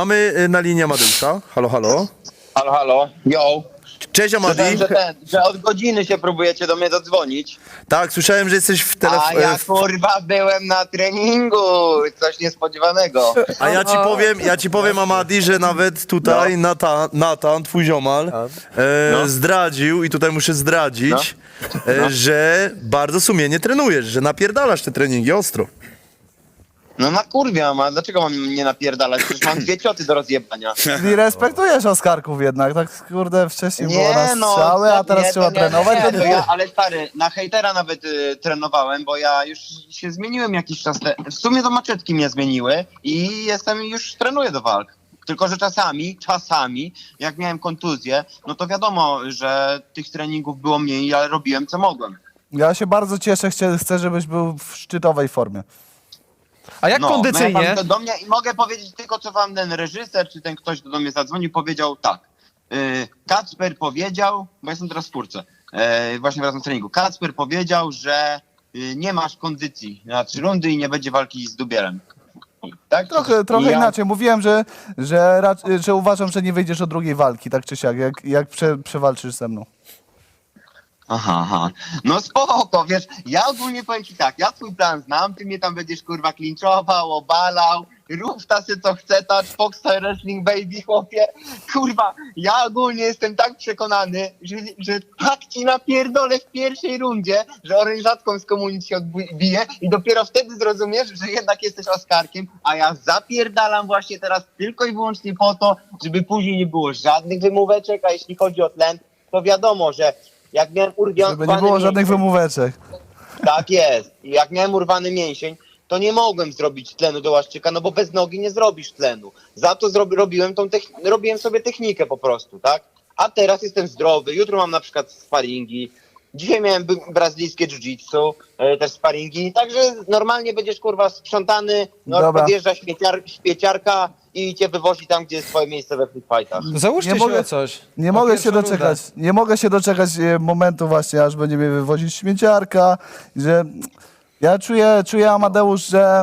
Mamy y, na linii Amadeusza. Halo, halo. Halo, halo, yo. Cześć Amadi. Słyszałem, że, ten, że od godziny się próbujecie do mnie zadzwonić. Tak, słyszałem, że jesteś w A telefonie. ja kurwa byłem na treningu. Coś niespodziewanego. A ja ci powiem, ja ci powiem Amadi, że nawet tutaj No. Natan, Natan, twój ziomal, e, No. zdradził i tutaj muszę zdradzić, e, że bardzo sumiennie trenujesz, że napierdalasz te treningi ostro. No na kurwia, a dlaczego mam nie napierdalać? Przecież mam dwie cioty do rozjebania. Czyli respektujesz Oskarków jednak, tak kurde wcześniej było Nie na no, strzały, a teraz nie, trzeba nie, trenować. Nie, to to nie- ja, ale stary, na hejtera nawet y, trenowałem, bo ja już się zmieniłem jakiś czas. Te, w sumie to maczetki mnie zmieniły i jestem już trenuję do walk. Tylko, że czasami, czasami, jak miałem kontuzję, no to wiadomo, że tych treningów było mniej, ale robiłem co mogłem. Ja się bardzo cieszę, chcę, chcę, żebyś był w szczytowej formie. A jak No, kondycyjnie? No, ja wam to do mnie i mogę powiedzieć tylko, co wam ten reżyser, czy ten ktoś, kto do mnie zadzwonił, powiedział tak. Yy, Kacper powiedział, bo jestem teraz w czwórce, yy, właśnie wracam z treningu. Kacper powiedział, że yy, nie masz kondycji na trzy rundy i nie będzie walki z Dubielem. Tak? Trochę, I trochę ja- inaczej. Mówiłem, że, że, rac- że uważam, że nie wyjdziesz do drugiej walki, tak czy siak, jak, jak prze, przewalczysz ze mną. Aha, aha. No spoko, wiesz, ja ogólnie powiem ci tak, ja twój plan znam, ty mnie tam będziesz kurwa klinczował, obalał, rób tasy co chce, tak, Foxstyle Wrestling Baby, chłopie, kurwa, ja ogólnie jestem tak przekonany, że, że tak ci napierdolę w pierwszej rundzie, że orężatką z komunii się odbije i dopiero wtedy zrozumiesz, że jednak jesteś Oskarkiem, a ja zapierdalam właśnie teraz tylko i wyłącznie po to, żeby później nie było żadnych wymóweczek, a jeśli chodzi o tlen, to wiadomo, że jak miałem Żeby nie było żadnych wymóweczek. tak jest. I jak miałem urwany mięsień, to nie mogłem zrobić tlenu do łaszczyka, no bo bez nogi nie zrobisz tlenu. Za to zrobi, robiłem, tą techn- robiłem sobie technikę po prostu, tak? A teraz jestem zdrowy, jutro mam na przykład sparingi, dzisiaj miałem brazylijskie jiu-jitsu, e, też sparingi, także normalnie będziesz kurwa sprzątany, no Dobra. podjeżdża śmieciar, śmieciarka i cię wywozi tam, gdzie jest twoje miejsce we free fightach. Załóżcie Nie się mogę- coś. Nie mogę się doczekać, nie mogę się doczekać e, momentu właśnie, aż będzie mnie wywozić śmieciarka, że ja czuję, czuję Amadeusz, że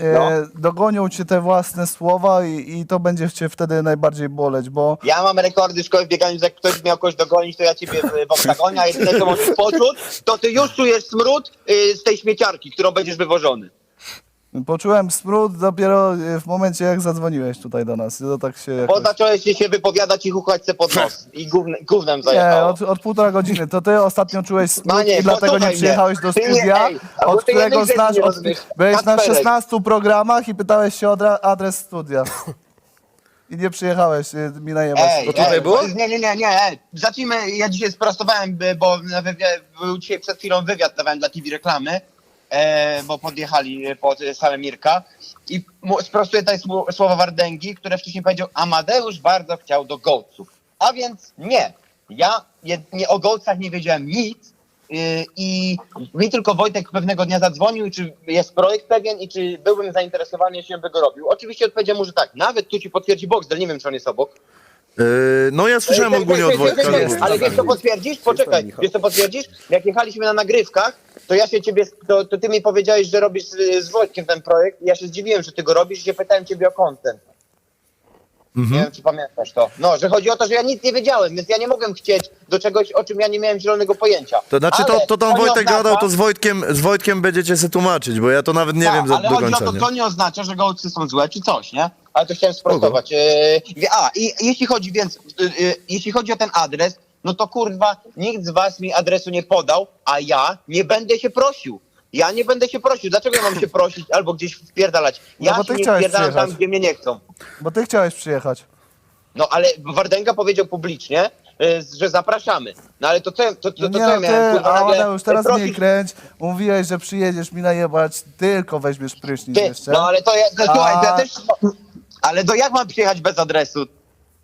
e, No. dogonią cię te własne słowa i, i to będzie cię wtedy najbardziej boleć, bo Ja mam rekordy szkoły w bieganiu, że jak ktoś miał kogoś dogonić, to ja ciebie w, w oktagonie, a jedyne co możesz poczuć, to ty już czujesz smród y, z tej śmieciarki, którą będziesz wywożony. Poczułem smród dopiero e, w momencie, jak zadzwoniłeś tutaj do nas. To tak się Bo jakoś... zacząłeś się wypowiadać i chuchać se pod nos. I gównem, gównem Nie, zajechało. od, od półtora godziny. To ty ostatnio czułeś smród Panie, i dlatego nie posłuchaj przyjechałeś do. Ty nie- studia, ej, a bo od ty jednej którego rzeczy znasz, nie od, rozumiesz. byłeś na Kacperek. 16 programach i pytałeś się o adres studia. I nie przyjechałeś y, mi najebać. Ej, ej, Nie, nie, nie, nie, ej. Zacznijmy, ja dzisiaj sprostowałem, by- bo na wywi- był dzisiaj przed chwilą wywiad dawałem dla TV reklamy, e, bo podjechali pod salę Mirka i mu- sprostuję tutaj sło- słowa Wardęgi, które wcześniej powiedział, Amadeusz bardzo chciał do gołców. A więc nie, ja jed- nie, o gołcach nie wiedziałem nic, y, i mi tylko Wojtek pewnego dnia zadzwonił, czy jest projekt pewien i czy byłbym zainteresowany, jeśli on by go robił. Oczywiście odpowiedziałem mu, że tak. Nawet tu ci potwierdzi Boxdel, nie wiem, czy on jest obok. Yy, no ja słyszałem Ej, ogólnie ej, od Wojtka. Ale wiesz co potwierdzisz? Poczekaj, wiesz co potwierdzisz? Jak jechaliśmy na nagrywkach, to ja się ciebie, to, to ty mi powiedziałeś, że robisz z, z Wojtkiem ten projekt i ja się zdziwiłem, że ty go robisz i się pytałem ciebie o content. Nie wiem, czy pamiętasz to. No, że chodzi o to, że ja nic nie wiedziałem, więc ja nie mogłem chcieć do czegoś, o czym ja nie miałem zielonego pojęcia. To znaczy to, Ale to tam nie Wojtek oznacza- gadał, to z Wojtkiem, z Wojtkiem będziecie się tłumaczyć, bo ja to nawet nie Tak, wiem za, ale do chodzi końca. o to, nie? to nie oznacza, że gołcy są złe czy coś, nie? Ale to chciałem sprostować. Yy, a, i jeśli chodzi więc, yy, yy, jeśli chodzi o ten adres, no to kurwa, nikt z was mi adresu nie podał, a ja nie będę się prosił. Ja nie będę się prosił. Dlaczego ja mam się prosić albo gdzieś wpierdawać? No Ja bo się ty nie chciałeś wpierdalam tam, przyjechać. gdzie mnie nie chcą. Bo ty chciałeś przyjechać. No ale Wardęga powiedział publicznie, yy, że zapraszamy. No ale to co, to, to, to, co nie ja no, miałem? ty, kurwa, nagle Amadeusz, teraz prosić- nie kręć. Mówiłeś, że przyjedziesz mi najebać, tylko weźmiesz prysznic Ty, jeszcze. no ale to ja, to, słuchaj, to ja też... Ale to jak mam przyjechać bez adresu?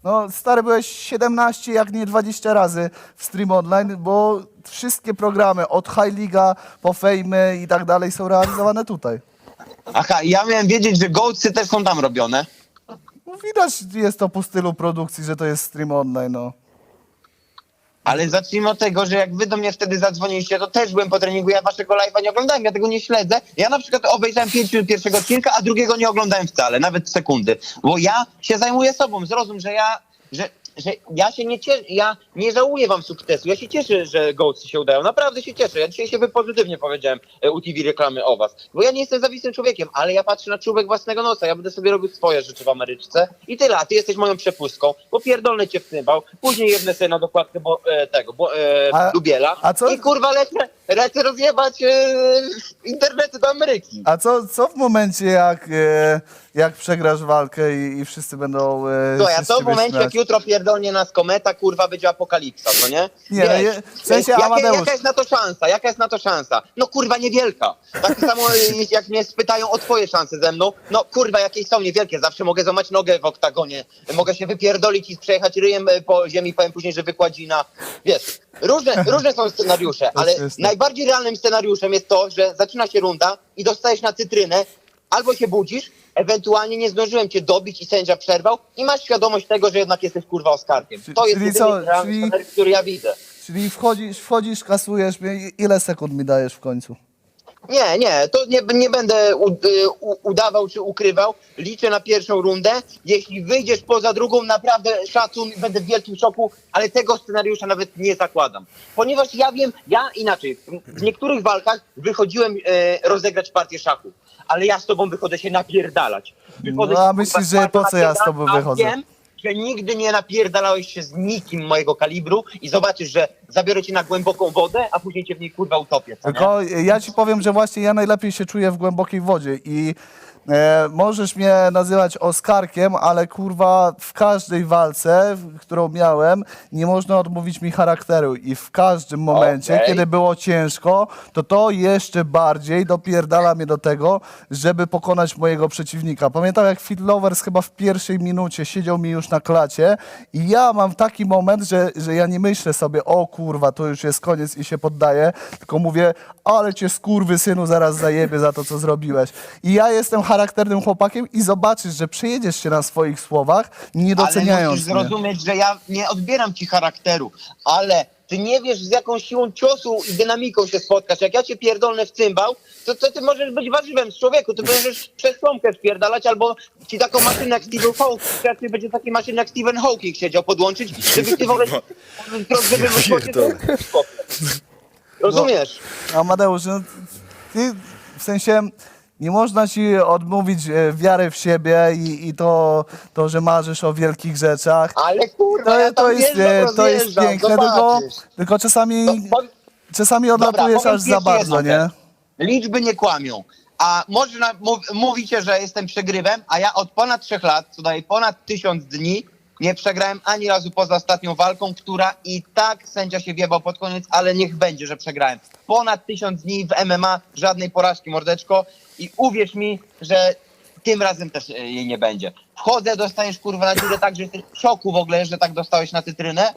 No stary, byłeś 17, jak nie 20 razy w stream online, bo wszystkie programy od High Liga po Fejmy i tak dalej są realizowane tutaj. Aha, ja miałem wiedzieć, że gołcy też są tam robione. No widać jest to po stylu produkcji, że to jest stream online, no. Ale zacznijmy od tego, że jak wy do mnie wtedy zadzwoniliście, to też byłem po treningu, ja waszego live'a nie oglądałem, ja tego nie śledzę. Ja na przykład obejrzałem pięć minut pierwszego odcinka, a drugiego nie oglądałem wcale, nawet sekundy. Bo ja się zajmuję sobą, zrozum, że ja, że, że ja się nie cieszę, ja nie żałuję wam sukcesu, ja się cieszę, że Goatsy się udają, naprawdę się cieszę. Ja dzisiaj się pozytywnie powiedziałem e, u TV reklamy o was, bo ja nie jestem zawisłym człowiekiem, ale ja patrzę na czubek własnego nosa, ja będę sobie robił swoje rzeczy w Ameryczce i tyle, a ty jesteś moją przepustką, bo pierdolny cię wtybał, później jedne sobie na dokładkę bo, e, tego, bo, e, A- Dubiela. a co- i kurwa lecę, lecę rozjebać e, internety do Ameryki. A co, co w momencie, jak, e, jak przegrasz walkę i, i wszyscy będą e, To ja z to w ciebie momencie, śmiać? jak jutro pierdolnie nas kometa, kurwa, będzie apokalipsa, no nie? Nie, no je- w sensie, Amadeusz- jaka jest na to szansa? Jaka jest na to szansa? No kurwa, niewielka. Tak samo y, jak mnie spytają o twoje szanse ze mną, no kurwa, jakieś są niewielkie. Zawsze mogę złamać nogę w oktagonie, mogę się wypierdolić i przejechać ryjem y, po ziemi, powiem później, że wykładzina. Wiesz, różne, różne są scenariusze, ale najbardziej realnym scenariuszem jest to, że zaczyna się runda i dostajesz na cytrynę, albo się budzisz, ewentualnie nie zdążyłem cię dobić i sędzia przerwał i masz świadomość tego, że jednak jesteś kurwa Oskarkiem. To jest czyli jedyny co, realny czyli- scenariusz, który ja widzę. Czyli wchodzisz, wchodzisz, kasujesz mnie. i- Ile sekund mi dajesz w końcu? Nie, nie, to nie, nie będę u, y, u, udawał czy ukrywał. Liczę na pierwszą rundę. Jeśli wyjdziesz poza drugą, naprawdę szacun, będę w wielkim szoku, ale tego scenariusza nawet nie zakładam. Ponieważ ja wiem, ja inaczej, w niektórych walkach wychodziłem e, rozegrać partię szachu, ale ja z tobą wychodzę się napierdalać. Wychodzę No, a myślisz, że po co ja z napierdalać, tobą a wychodzę? Wiem, że nigdy nie napierdalałeś się z nikim mojego kalibru i zobaczysz, że zabiorę cię na głęboką wodę, a później cię w niej kurwa utopię. co nie? Tylko ja ci powiem, że właśnie ja najlepiej się czuję w głębokiej wodzie i e, możesz mnie nazywać Oskarkiem, ale kurwa w każdej walce, w- którą miałem, nie można odmówić mi charakteru i w każdym momencie, Okej. kiedy było ciężko, to to jeszcze bardziej dopierdala mnie do tego, żeby pokonać mojego przeciwnika. Pamiętam jak Phil Lovers chyba w pierwszej minucie siedział mi już na klacie i ja mam taki moment, że, że ja nie myślę sobie, o kurwa, to już jest koniec i się poddaję, tylko mówię, ale cię skurwy synu zaraz zajebie za to, co zrobiłeś. I ja jestem charakternym chłopakiem i zobaczysz, że przejedziesz się na swoich słowach, nie Ale doceniając musisz mnie. zrozumieć, że ja nie odbieram ci charakteru, ale ty nie wiesz z jaką siłą ciosu i dynamiką się spotkasz. Jak ja cię pierdolnę w cymbał, to, to ty możesz być warzywem z człowieku, ty możesz przez trąbkę spierdalać albo ci taką maszynę jak Steven Hawking, jak ty będzie taki maszyn jak Steven Hawking siedział podłączyć, żeby ty w ogóle żeby to- Rozumiesz? Amadeusz, no, ty w sensie nie można ci odmówić e, wiary w siebie i, i to, to, że marzysz o wielkich rzeczach. Ale kurwa, To, ja tam to, jest, e, to jest rozjeżdżam, piękne, tylko, zobaczysz. tylko czasami, No, powiem- czasami odlatujesz powiem aż za bardzo, jedną nie? rzecz. Liczby nie kłamią. A można, mów, mówicie, że jestem przegrywem, a ja od ponad trzech lat, co daje ponad tysiąc dni, nie przegrałem ani razu poza ostatnią walką, która i tak sędzia się wiebał pod koniec, ale niech będzie, że przegrałem. Ponad tysiąc dni w MMA, żadnej porażki, mordeczko. I uwierz mi, że tym razem też e, jej nie będzie. Wchodzę, dostajesz kurwa na dziurę tak, że jesteś w szoku w ogóle, że tak dostałeś na cytrynę.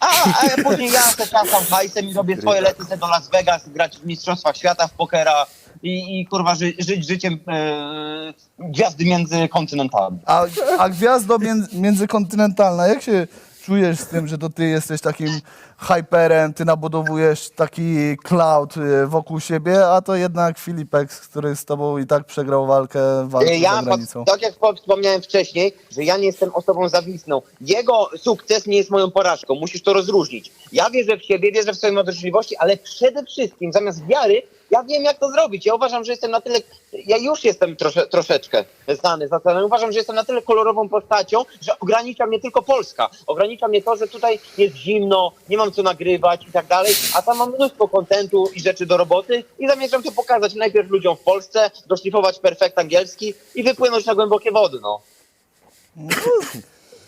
A, a później ja se kasam hajsem i robię swoje lety se do Las Vegas, grać w Mistrzostwach Świata w pokera i, i kurwa ży, żyć życiem e, gwiazdy międzykontynentalnej. A, a gwiazdo między, międzykontynentalna, jak się czujesz z tym, że to ty jesteś takim hyperem, ty nabudowujesz taki cloud y, wokół siebie, a to jednak Filipek, który z tobą i tak przegrał walkę w walce E, Ja, za granicą. tak jak wspomniałem wcześniej, że ja nie jestem osobą zawisną. Jego sukces nie jest moją porażką. Musisz to rozróżnić. Ja wierzę w siebie, wierzę w swoje możliwości, ale przede wszystkim zamiast wiary, ja wiem jak to zrobić. Ja uważam, że jestem na tyle, ja już jestem trosze, troszeczkę znany za ale uważam, że jestem na tyle kolorową postacią, że ogranicza mnie tylko Polska. Ogranicza mnie to, że tutaj jest zimno, nie mam co nagrywać i tak dalej, a tam mam mnóstwo kontentu i rzeczy do roboty i zamierzam to pokazać najpierw ludziom w Polsce, doszlifować perfekt angielski i wypłynąć na głębokie wody, no.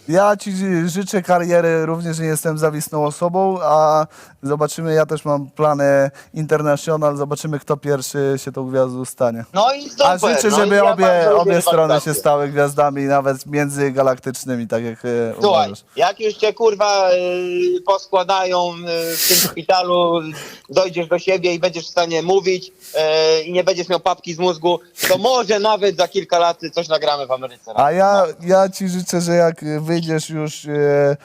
Ja ci życzę kariery, również nie jestem zawisną osobą, a zobaczymy, ja też mam plany international, zobaczymy kto pierwszy się tą gwiazdą stanie. No i super. A życzę, no żeby i ja obie, bardzo lubię obie strony rywalizację. się stały gwiazdami, nawet międzygalaktycznymi, tak jak e, Słuchaj, uważasz. jak już cię kurwa y, poskładają y, w tym szpitalu, dojdziesz do siebie i będziesz w stanie mówić y, i nie będziesz miał papki z mózgu, to może nawet za kilka lat coś nagramy w Ameryce. A ja, ja ci życzę, że jak wyjdziesz już e,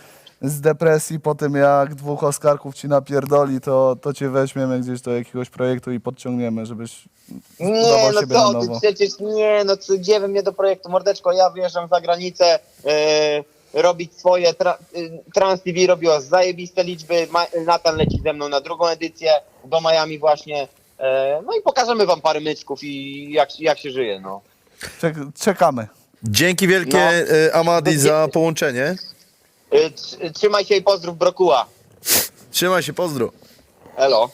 z depresji po tym, jak dwóch Oskarków ci napierdoli, to, to cię weźmiemy gdzieś do jakiegoś projektu i podciągniemy, żebyś Nie, no siebie na co ty, nowo. przecież nie, no co, gdzie wy mnie do projektu, mordeczko, ja wyjeżdżam za granicę, e, robić swoje, tra, y, Trans TV robiło zajebiste liczby, Ma, Natan leci ze mną na drugą edycję, do Miami właśnie, e, no i pokażemy wam parę myczków i jak, jak się żyje, no. Czek czekamy. Dzięki wielkie, No. e, Amadi, za połączenie. Tr- trzymaj się i pozdrów Brokuła, Trzymaj się, pozdro. elo.